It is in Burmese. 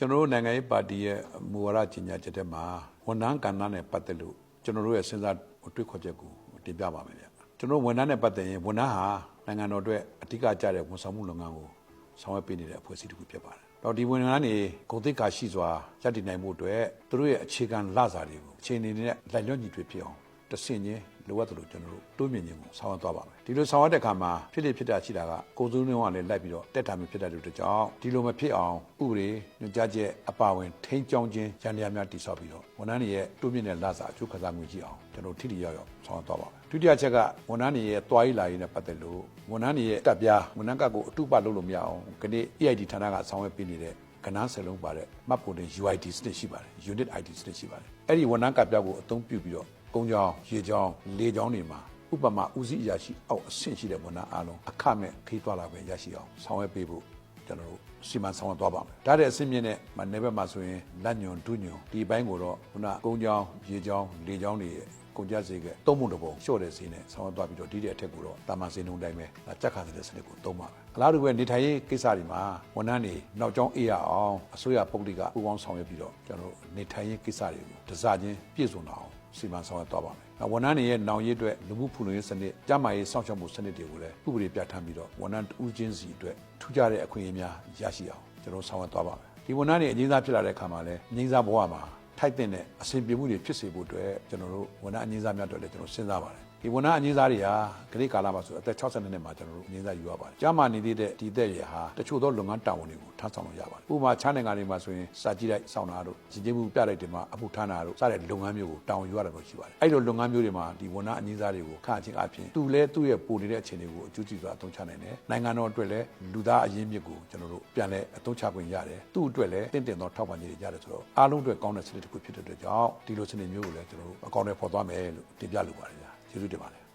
ကျွန်တော်တို့နိုင်ငံရေးပါတီရဲ့မူဝါဒကြီးညာချက်ထဲမှာဝန်ထမ်းကဏ္ဍနဲ့ပတ်သက်လို့ကျွန်တော်တို့ရဲ့စဉ်းစားတွေးခေါ်ချက်ကိုတင်ပြပါမယ်ဗျကျွန်တော်တို့ဝန်ထမ်းနဲ့ပတ်သက်ရင်ဝန်ထမ်းဟာနိုင်ငံတော်အတွက်အဓိကကျတဲ့ဝန်ဆောင်မှုလုပ်ငန်းကိုဆောင်ရွက်ပေးနေတဲ့အဖွဲ့အစည်းတစ်ခုဖြစ်ပါတယ်တော့ဒီဝန်ထမ်းတွေဂုဏ်သိက္ခာရှိစွာရည်တည်နိုင်မှုအတွက်သူတို့ရဲ့အခြေခံလစာတွေကိုအခြေအနေနဲ့လက်လွတ်ညီထွေဖြစ်အောင် တဆင့်ချင်းလိုအပ်တယ်လို့ကျွန်တော်တို့တိုးမြင့်ခြင်းကိုဆောင်ရွက်သွားပါမယ်ဒီလိုဆောင်ရွက်တဲ့အခါမှာဖြစ်လေဖြစ်တာရှိတာကကိုယ်စုံနှုံးကလည်းလိုက်ပြီးတော့တက်တာမျိုးဖြစ်တဲ့လူတို့ကြောင့်ဒီလိုမဖြစ်အောင်ဥပဒေညွှန်ကြားချက်အပါအဝင်ထိန်းကျောင်းခြင်းရန်တရားများတည်ဆောက်ပြီးတော့ဝန်ထမ်းတွေရဲ့တိုးမြင့်တဲ့လစာအကျိုးခစားငွေကြီးအောင်ကျွန်တော်ထိထိရောက်ရောက်ဆောင်ရွက်သွားပါမယ်ဒုတိယချက်ကဝန်ထမ်းတွေရဲ့တွားရေးလာရေးနဲ့ပတ်သက်လို့ဝန်ထမ်းတွေရဲ့တပ်ပြားဝန်ထမ်းကကိုအတုပလုပ်လို့မရအောင်ခဏ EID ဌာနကဆောင်ရွက်ပေးနေတဲ့ကဏ္ဍဆယ်လုံးပါတဲ့မှတ်ပုံတင် UID စနစ်ရှိပါတယ် Unit ID စနစ်ရှိပါတယ်အဲ့ဒီဝန်ထမ်းကပြောက်ကိုအသုံးပြုပြီးတော့ ကုန်းချောင်းရေချောင်းလေချောင်းတွေမှာဥပမာဦးစီးအရာရှိအောက်အဆင့်ရှိတဲ့ဝန်ထမ်းအားလုံးအခမဲ့ခီးသွားလာပဲရရှိအောင်ဆောင်ရွက်ပေးဖို့ကျွန်တော်တို့စီမံဆောင်ရွက်သွားပါမယ်။ဒါတဲ့အဆင့်မြင့်နဲ့မနေဘက်မှာဆိုရင်လက်ညွန်ဒုညွန်ဒီဘိုင်းကိုတော့ခုနကုန်းချောင်းရေချောင်းလေချောင်းတွေရဲ့ကုန်ကြစေကသုံးပုံတစ်ပုံလျှော့တဲ့ဈေးနဲ့ဆောင်းသွားပြီးတော့ဒီတဲ့အထက်ကိုတော့တာမန်ဈေးနှုန်းတိုင်းပဲကြက်ခါတဲ့စနစ်ကိုသုံးပါမယ်အလားတူပဲနေထိုင်ရေးကိစ္စတွေမှာဝန်ထမ်းတွေနောက်ကျောင်းအေးရအောင်အစိုးရပုဂ္ဂလိကပူးပေါင်းဆောင်ရွက်ပြီးတော့ကျွန်တော်တို့နေထိုင်ရေးကိစ္စတွေကိုတစားချင်းပြည့်စုံအောင် စီမံဆောင်ရွက်သွားပါမယ်။ဝန်ထမ်းတွေရဲ့နောင်ရေးအတွက်လူမှုဖူလုံရေးစနစ်၊ကျန်းမာရေးစောင့်ရှောက်မှုစနစ်တွေကိုလည်းဥပဒေပြဋ္ဌာန်းပြီးတော့ဝန်ထမ်းတဦးချင်းစီအတွက်ထူးခြားတဲ့အခွင့်အရေးများရရှိအောင်ကျွန်တော်ဆောင်ရွက်သွားပါမယ်။ဒီဝန်ထမ်းတွေအငြိမ်းစားဖြစ်လာတဲ့အခါမှာလည်းအငြိမ်းစားဘဝမှာထိုက်တဲ့အဆင်ပြေမှုတွေဖြစ်စေဖို့အတွက်ကျွန်တော်တို့ဝန်ထမ်းအငြိမ်းစားများအတွက်လည်းကျွန်တော်စဉ်းစားပါတယ် ဒီဝန်ထမ်းအငြိမ်းစားတွေဟာဂရိကာလမှာဆိုအသက်60နှစ်မှာကျွန်တော်တို့အငြိမ်းစားယူရပါတယ်။ကြားမှာနေသေးတဲ့ဒီသက်ရဟာတချို့သောလုပ်ငန်းတာဝန်တွေကိုထမ်းဆောင်လို့ရပါတယ်။ဥပမာချားနိုင်ငံတွေမှာဆိုရင်စာကြည့်လိုက်စောင့်တာတို့ရည်ကြည်မှုပြလိုက်တယ်မှာအမှုထမ်းတာတို့စတဲ့လုပ်ငန်းမျိုးကိုတာဝန်ယူရတာမျိုးရှိပါတယ်။အဲ့လိုလုပ်ငန်းမျိုးတွေမှာဒီဝန်ထမ်းအငြိမ်းစားတွေကိုခန့်အချင်းအပြင်သူလည်းသူ့ရဲ့ပိုနေတဲ့အခြေအနေကိုအကျိုးကြည့်စွာအသုံးချနိုင်တယ်။နိုင်ငံတော်အတွက်လည်းလူသားအရင်းမြစ်ကိုကျွန်တော်တို့ပြန်လဲအသုံးချခွင့်ရတယ်။သူ့အတွက်လည်းတင့်တယ်သောထောက်ပံ့ကြေးတွေရတယ်ဆိုတော့အားလုံးအတွက်ကောင်းတဲ့စနစ်တစ်ခုဖြစ်တဲ့အတွက်ကြောင့်ဒီလိုစနစ်မျိုးကိုလည်းကျွန်တော်တို့အကောင့်တွေပေါ်သွားမယ်လို့တင်ပြလိုပါတယ်ဗျာ။ ကျေးဇူးတင်ပါတယ်